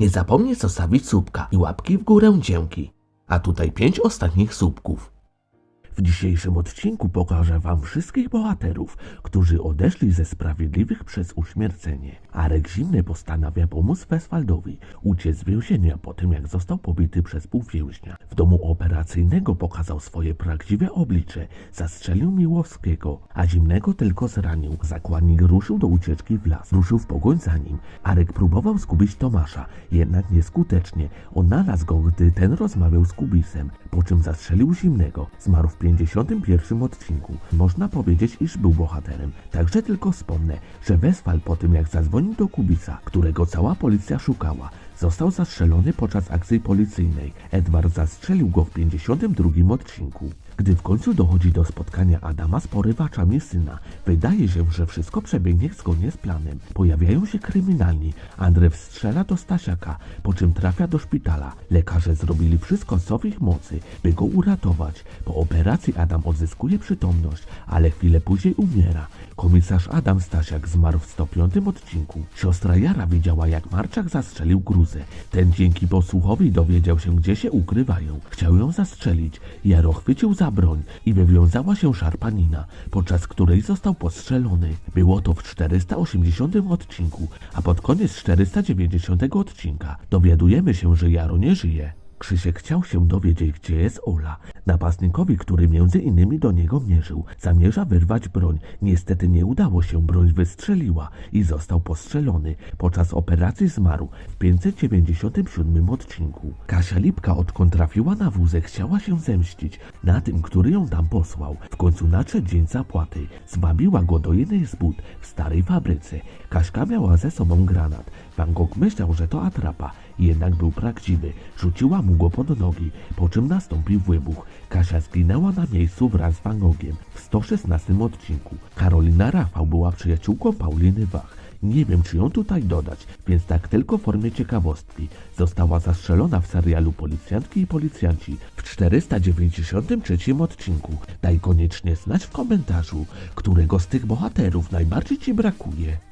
Nie zapomnij zostawić słupka i łapki w górę dzięki. A tutaj pięć ostatnich słupków. W dzisiejszym odcinku pokażę wam wszystkich bohaterów, którzy odeszli ze sprawiedliwych przez uśmiercenie. Arek Zimny postanawia pomóc Westfaldowi uciec z więzienia po tym, jak został pobity przez półwięźnia. W domu operacyjnego pokazał swoje prawdziwe oblicze, zastrzelił Miłowskiego, a Zimnego tylko zranił. Zakładnik ruszył do ucieczki w las, ruszył w pogoń za nim. Arek próbował zgubić Tomasza, jednak nieskutecznie. Odnalazł go, gdy ten rozmawiał z Kubisem, po czym zastrzelił Zimnego. Zmarł w 51 odcinku. Można powiedzieć, iż był bohaterem. Także tylko wspomnę, że Westfal po tym jak zadzwonił do Kubisa, którego cała policja szukała, został zastrzelony podczas akcji policyjnej. Edward zastrzelił go w 52 odcinku. Gdy w końcu dochodzi do spotkania Adama z porywaczami syna, wydaje się, że wszystko przebiegnie zgodnie z planem. Pojawiają się kryminalni. Andrzej strzela do Stasiaka, po czym trafia do szpitala. Lekarze zrobili wszystko co w ich mocy, by go uratować. Po operacji Adam odzyskuje przytomność, ale chwilę później umiera. Komisarz Adam Stasiak zmarł w 105 odcinku. Siostra Jara widziała, jak Marczak zastrzelił gruzę. Ten dzięki posłuchowi dowiedział się, gdzie się ukrywają. Chciał ją zastrzelić. Jaro chwycił za broń i wywiązała się szarpanina, podczas której został postrzelony. Było to w 480 odcinku, a pod koniec 490 odcinka dowiadujemy się, że Jaro nie żyje. Krzysiek chciał się dowiedzieć, gdzie jest Ola. Napastnikowi, który między innymi do niego mierzył, zamierza wyrwać broń. Niestety nie udało się, broń wystrzeliła i został postrzelony. Podczas operacji zmarł w 597 odcinku. Kasia Lipka, odkąd trafiła na wózek, chciała się zemścić na tym, który ją tam posłał. W końcu nadszedł dzień zapłaty. Zwabiła go do jednej z bud w starej fabryce. Kaśka miała ze sobą granat. Van Gogh myślał, że to atrapa, jednak był prawdziwy. Rzuciła mu go pod nogi, po czym nastąpił wybuch. Kasia zginęła na miejscu wraz z Van Gogiem w 116 odcinku. Karolina Rafał była przyjaciółką Pauliny Wach. Nie wiem, czy ją tutaj dodać, więc tak tylko w formie ciekawostki. Została zastrzelona w serialu Policjantki i Policjanci w 493 odcinku. Daj koniecznie znać w komentarzu, którego z tych bohaterów najbardziej Ci brakuje.